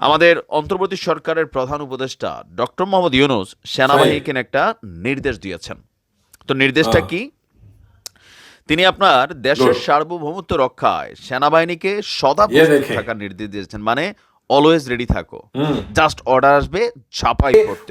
আমাদের অন্তর্বর্তী সরকারের প্রধান উপদেষ্টা ডক্টর মোহাম্মদ ইউনুস সেনাবাহিনীকে একটা নির্দেশ দিয়েছেন। তো নির্দেশটা কি? তিনি আপনার দেশের সার্বভৌমত্ব রক্ষায় সেনাবাহিনীকে সদা থাকার নির্দেশ দিয়েছেন মানে অলওয়েজ রেডি থাকো। জাস্ট অর্ডার আসবে ছাপাই করতে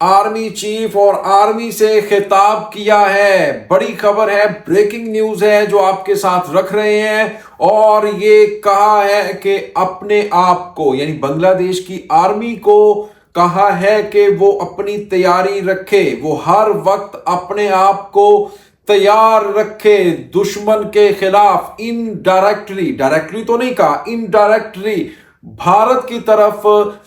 آرمی چیف اور آرمی سے خطاب کیا ہے۔ بڑی خبر ہے بریکنگ نیوز ہے جو آپ کے ساتھ رکھ رہے ہیں۔ اور یہ کہا ہے کہ اپنے آپ کو یعنی بنگلہ دیش کی آرمی کو کہا ہے کہ وہ اپنی تیاری رکھے۔ وہ ہر وقت اپنے آپ کو تیار رکھے دشمن کے خلاف۔ انڈائریکٹلی ڈائریکٹلی تو نہیں کہا انڈائریکٹلی بھارت کی طرف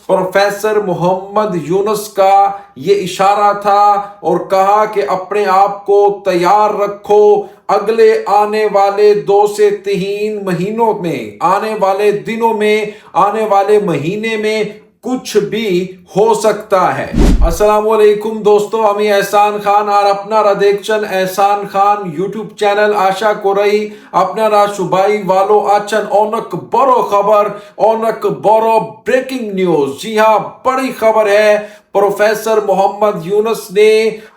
پروفیسر محمد یونس کا یہ اشارہ تھا اور کہا کہ اپنے آپ کو تیار رکھو، اگلے آنے والے دو سے تین مہینوں میں، آنے والے دنوں میں، آنے والے مہینے میں کچھ بھی ہو سکتا ہے۔ السلام علیکم دوستو، ہمیں احسان خان اور اپنا را دیکھچن احسان خان یوٹیوب چینل آشا کو رہی اپنا را شبائی والو آچن، اونک برو خبر، اونک برو بریکنگ نیوز جی ہاں بڑی خبر ہے۔ پروفیسر محمد یونس نے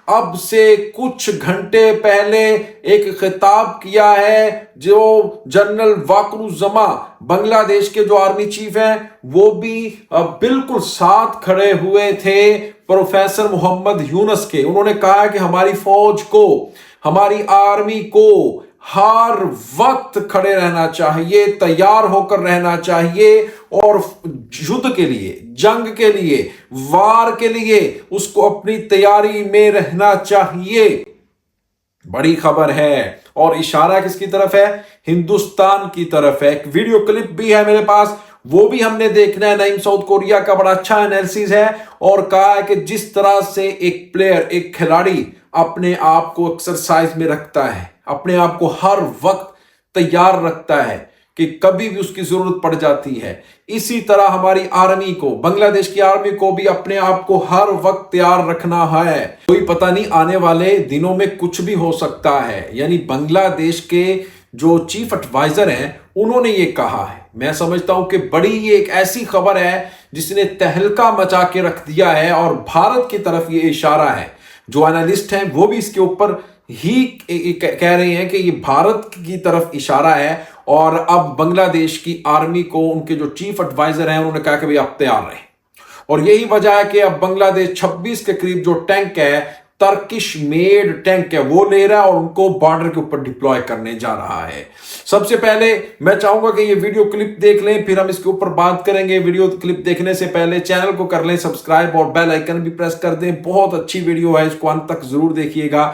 اب سے کچھ گھنٹے پہلے ایک خطاب کیا ہے جو جنرل واکر واکروزما بنگلہ دیش کے جو آرمی چیف ہیں، وہ بھی بالکل ساتھ کھڑے ہوئے تھے پروفیسر محمد یونس کے۔ انہوں نے کہا کہ ہماری فوج کو، ہماری آرمی کو ہر وقت کھڑے رہنا چاہیے، تیار ہو کر رہنا چاہیے، اور جد کے لیے، جنگ کے لیے، وار کے لیے اس کو اپنی تیاری میں رہنا چاہیے۔ بڑی خبر ہے، اور اشارہ کس کی طرف ہے؟ ہندوستان کی طرف ہے۔ ایک ویڈیو کلپ بھی ہے میرے پاس، وہ بھی ہم نے دیکھنا ہے۔ نعیم ساؤتھ کوریا کا بڑا اچھا انیلسیز ہے، اور کہا ہے کہ جس طرح سے ایک پلیئر ایک کھلاڑی اپنے آپ کو ایکسرسائز میں رکھتا ہے۔ اپنے آپ کو ہر وقت تیار رکھتا ہے کہ کبھی بھی اس کی ضرورت پڑ جاتی ہے۔ اسی طرح ہماری آرمی کو، بنگلہ دیش کی آرمی کو بھی اپنے آپ کو ہر وقت تیار رکھنا ہے۔ کوئی پتہ نہیں آنے والے دنوں میں کچھ بھی ہو سکتا ہے۔ یعنی بنگلہ دیش کے جو چیف ایڈوائزر ہیں، انہوں نے یہ کہا ہے۔ میں سمجھتا ہوں کہ بڑی یہ ایک ایسی خبر ہے جس نے تہلکہ مچا کے رکھ دیا ہے اور بھارت کی طرف یہ اشارہ ہے۔ جو انالسٹ ہیں، وہ بھی اس کے اوپر ہی کہہ رہے ہیں کہ یہ بھارت کی طرف اشارہ ہے اور اب بنگلہ دیش کی آرمی کو ان کے جو چیف ایڈوائزر ہیں انہوں نے کہا کہ بھائی آپ تیار رہیں۔ اور یہی وجہ ہے کہ اب بنگلہ دیش چھبیس کے قریب جو ٹینک ہے، ترکش میڈ ٹینک ہے، وہ لے رہا ہے اور ان کو بارڈر کے اوپر ڈپلوائے کرنے جا رہا ہے۔ سب سے پہلے میں چاہوں گا کہ یہ ویڈیو کلپ دیکھ لیں، پھر ہم اس کے اوپر بات کریں گے۔ ویڈیو کلپ دیکھنے سے پہلے چینل کو کر لیں، سبسکرائب اور بیل آئیکن بھی پریس کر دیں۔ بہت اچھی ویڈیو ہے، اس کو ان تک ضرور دیکھیے گا۔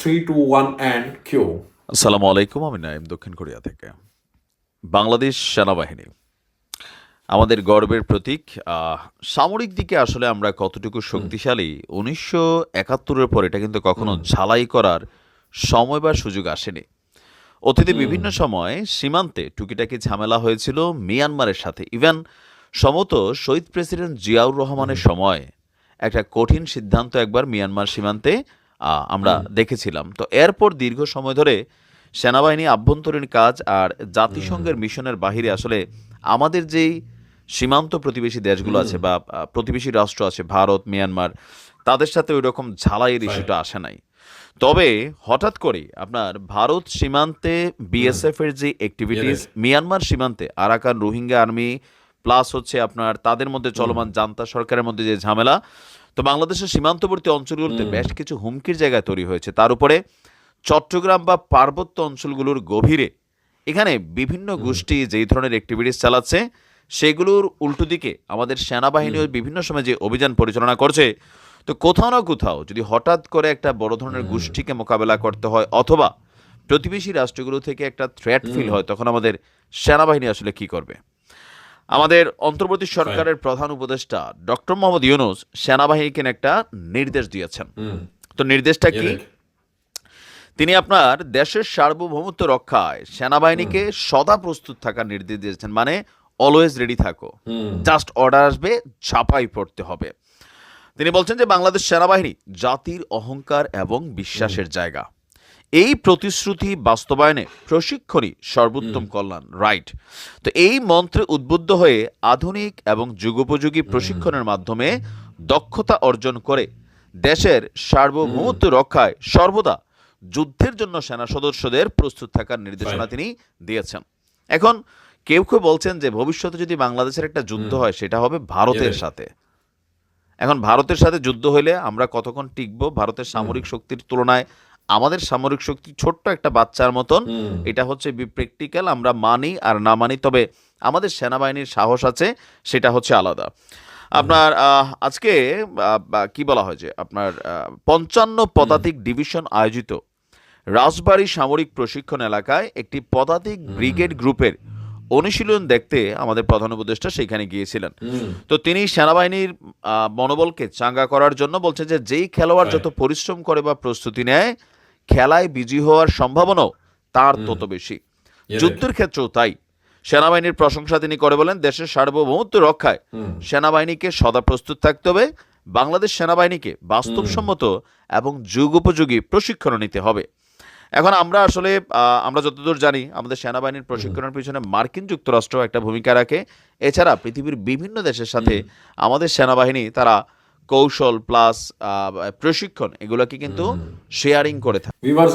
three two one and Q আসসালামু আলাইকুম আমি নাইম দক্ষিণ কোরিয়া থেকে। বাংলাদেশ সেনাবাহিনী। আমাদের গর্বের প্রতীক সামরিক দিকে আসলে আমরা কতটুকু শক্তিশালী উনিশশো একাত্তরের পর এটা কিন্তু কখনো ঝালাই করার সময় বা সুযোগ আসেনি। অতীতে বিভিন্ন সময় সীমান্তে টুকিটাকি ঝামেলা হয়েছিল মিয়ানমারের সাথে। ইভেন সমত শহীদ প্রেসিডেন্ট জিয়াউর রহমানের সময় একটা কঠিন সিদ্ধান্ত একবার মিয়ানমার সীমান্তে আমরা দেখেছিলাম। তো এরপর দীর্ঘ সময় ধরে সেনাবাহিনী আভ্যন্তরীণ কাজ আর জাতিসংঘের মিশনের বাহিরে আসলে আমাদের যেই সীমান্ত প্রতিবেশী দেশগুলো আছে বা প্রতিবেশী রাষ্ট্র আছে ভারত মিয়ানমার তাদের সাথে ওই রকম ঝালাইয়ের ইস্যুটা আসে নাই। তবে হঠাৎ করে আপনার ভারত সীমান্তে বিএসএফ এর যে অ্যাক্টিভিটিস মিয়ানমার সীমান্তে আরাকান রোহিঙ্গা আর্মি প্লাস হচ্ছে আপনার তাদের মধ্যে চলমান জান্তা সরকারের মধ্যে যে ঝামেলা তো বাংলাদেশের সীমান্তবর্তী অঞ্চলগুলোতে বেশ কিছু হুমকির জায়গায় তৈরি হয়েছে। তার উপরে চট্টগ্রাম বা পার্বত্য অঞ্চলগুলোর গভীরে এখানে বিভিন্ন গোষ্ঠী যেই ধরনের অ্যাক্টিভিটিস চালাচ্ছে সেগুলোর উল্টো দিকে আমাদের সেনাবাহিনীও বিভিন্ন সময় যে অভিযান পরিচালনা করছে তো কোথাও না কোথাও যদি হঠাৎ করে একটা বড় ধরনের গোষ্ঠীকে মোকাবেলা করতে হয় অথবা প্রতিবেশী রাষ্ট্রগুলো থেকে একটা থ্রেট ফিল হয় তখন আমাদের সেনাবাহিনী আসলে কি করবে? আমাদের অন্তর্বর্তী সরকারের প্রধান উপদেষ্টা ডক্টর মোহাম্মদ ইউনুস সেনাবাহিনীকে একটা নির্দেশ দিয়েছেন। তো নির্দেশটা কি? তিনি আপনার দেশের সার্বভৌমত্ব রক্ষায় সেনাবাহিনীকে সদা প্রস্তুত থাকার নির্দেশ দিয়েছেন মানে অলওয়েজ রেডি থাকো। জাস্ট অর্ডার আসবে ছাপাই পড়তে হবে। তিনি বলছেন যে বাংলাদেশ সেনাবাহিনী জাতির অহংকার এবং বিশ্বাসের জায়গা। এই প্রতিশ্রুতি বাস্তবায়নে প্রশিক্ষণই সর্বোত্তম কল্যাণ রাইট তো এই মন্ত্রে উদ্বুদ্ধ হয়ে আধুনিক এবং যুগোপযোগী প্রশিক্ষণের মাধ্যমে দক্ষতা অর্জন করে দেশের সার্বভৌমত্ব রক্ষায় সর্বদা যুদ্ধের জন্য সেনা সদস্যদের প্রস্তুত থাকার নির্দেশনা তিনি দিয়েছেন। এখন কেউ কেউ বলছেন যে ভবিষ্যতে যদি বাংলাদেশের একটা যুদ্ধ হয় সেটা হবে ভারতের সাথে। এখন ভারতের সাথে যুদ্ধ হইলে আমরা কতক্ষণ টিকবো? ভারতের সামরিক শক্তির তুলনায় আমাদের সামরিক শক্তি ছোট্ট একটা বাচ্চার মতন। এটা হচ্ছে প্র্যাকটিক্যাল আমরা মানি আর না মানি তবে আমাদের সেনাবাহিনীর সাহস আছে সেটা হচ্ছে আলাদা। আপনার আজকে কি বলা হয় যে আপনার পঞ্চান্ন পদাতিক ডিভিশন আয়োজিত রাজবাড়ী সামরিক প্রশিক্ষণ এলাকায় একটি পদাতিক ব্রিগেড গ্রুপের অনুশীলন দেখতে আমাদের প্রধান উপদেষ্টা সেখানে গিয়েছিলেন। তো তিনি সেনাবাহিনীর মনোবলকে চাঙ্গা করার জন্য বলছেন যে যেই খেলোয়াড় যত পরিশ্রম করে বা প্রস্তুতি নেয় খেলায় বিজয়ী হওয়ার সম্ভাবনাও তার তত বেশি। যুদ্ধের ক্ষেত্রেও তাই। সেনাবাহিনীর প্রশংসা তিনি করে বলেন দেশের সার্বভৌমত্ব রক্ষায় সেনাবাহিনীকে সদা প্রস্তুত থাকতে হবে বাংলাদেশ সেনাবাহিনীকে বাস্তবসম্মত এবং যুগোপযোগী প্রশিক্ষণ নিতে হবে। এখন আমরা আসলে আমরা যতদূর জানি আমাদের সেনাবাহিনীর প্রশিক্ষণের পিছনে মার্কিন যুক্তরাষ্ট্র একটা ভূমিকা রাখে। এছাড়া পৃথিবীর বিভিন্ন দেশের সাথে আমাদের সেনাবাহিনী তারা কৌশল প্লাস প্রশিক্ষণ এগুলোকে কিন্তু শেয়ারিং করে থাকে। ভিউয়ার্স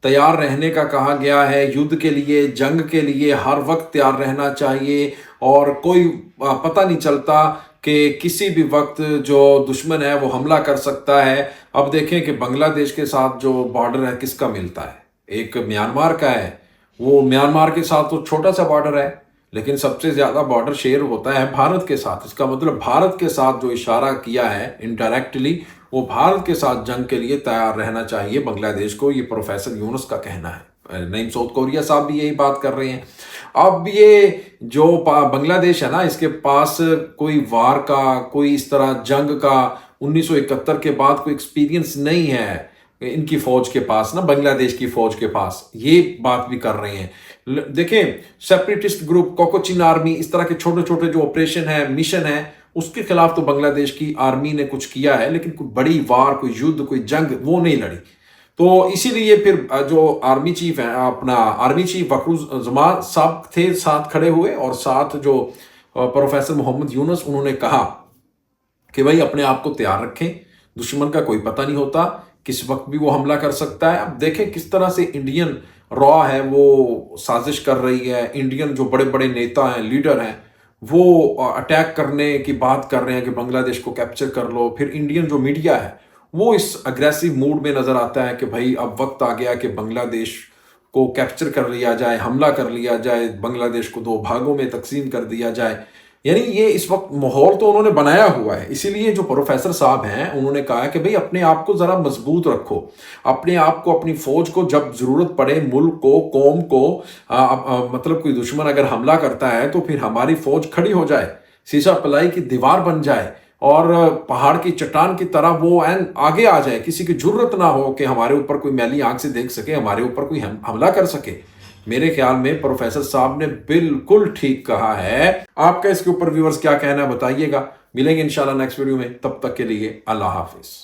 تیار رہنے کا کہا گیا ہے یدھ کے لیے جنگ کے لیے ہر وقت تیار رہنا چاہیے اور کوئی پتہ نہیں چلتا کہ کسی بھی وقت جو دشمن ہے وہ حملہ کر سکتا ہے اب دیکھیں کہ بنگلہ دیش کے ساتھ جو بارڈر ہے کس کا ملتا ہے ایک میانمار کا ہے وہ میانمار کے ساتھ تو چھوٹا سا بارڈر ہے لیکن سب سے زیادہ بارڈر شیئر ہوتا ہے بھارت کے ساتھ۔ اس کا مطلب بھارت کے ساتھ جو اشارہ کیا ہے انڈائریکٹلی وہ بھارت کے ساتھ جنگ کے لیے تیار رہنا چاہیے۔ بنگلہ دیش کو یہ پروفیسر یونس کا کہنا ہے۔ نعیم سعود کوریا صاحب بھی یہی بات کر رہے ہیں۔ اب یہ جو بنگلہ دیش ہے نا، اس کے پاس کوئی وار کا، کوئی اس طرح جنگ کا انیس سو اکہتر کے بعد کوئی ایکسپیرینس نہیں ہے۔ ان کی فوج کے پاس نا، بنگلہ دیش کی فوج کے پاس۔ یہ بات بھی کر رہے ہیں۔ دیکھیں سپریٹسٹ گروپ کوکوچین آرمی اس طرح کے چھوٹے چھوٹے جو آپریشن ہیں مشن ہیں، اس کے خلاف تو بنگلہ دیش کی آرمی نے کچھ کیا ہے، لیکن کوئی بڑی وار کوئی یدھ کوئی جنگ وہ نہیں لڑی۔ تو اسی لیے پھر جو آرمی چیف ہیں، اپنا آرمی چیف وقر زمان صاحب تھے، ساتھ کھڑے ہوئے اور ساتھ جو پروفیسر محمد یونس، انہوں نے کہا کہ بھائی اپنے آپ کو تیار رکھیں، دشمن کا کوئی پتہ نہیں ہوتا کس وقت بھی وہ حملہ کر سکتا ہے۔ اب دیکھیں کس طرح سے انڈین را ہے، وہ سازش کر رہی ہے۔ انڈین جو بڑے بڑے نیتا ہیں لیڈر ہیں، وہ اٹیک کرنے کی بات کر رہے ہیں کہ بنگلہ دیش کو کیپچر کر لو۔ پھر انڈین جو میڈیا ہے، وہ اس اگریسو موڈ میں نظر آتا ہے کہ بھائی، اب وقت آ گیا کہ بنگلہ دیش کو کیپچر کر لیا جائے، حملہ کر لیا جائے، بنگلہ دیش کو دو بھاگوں میں تقسیم کر دیا جائے۔ یعنی یہ اس وقت ماحول تو انہوں نے بنایا ہوا ہے اسی لیے جو پروفیسر صاحب ہیں انہوں نے کہا کہ بھئی اپنے آپ کو ذرا مضبوط رکھو اپنے آپ کو اپنی فوج کو جب ضرورت پڑے ملک کو قوم کو آ, آ, مطلب کوئی دشمن اگر حملہ کرتا ہے تو پھر ہماری فوج کھڑی ہو جائے سیسا پلائی کی دیوار بن جائے اور پہاڑ کی چٹان کی طرح وہ این آگے آ جائے کسی کی ضرورت نہ ہو کہ ہمارے اوپر کوئی میلی آنکھ سے دیکھ سکے ہمارے اوپر کوئی حملہ کر سکے۔ میرے خیال میں پروفیسر صاحب نے بالکل ٹھیک کہا ہے۔ آپ کا اس کے اوپر ویورز کیا کہنا ہے بتائیے گا۔ ملیں گے انشاءاللہ نیکسٹ ویڈیو میں۔ تب تک کے لیے اللہ حافظ۔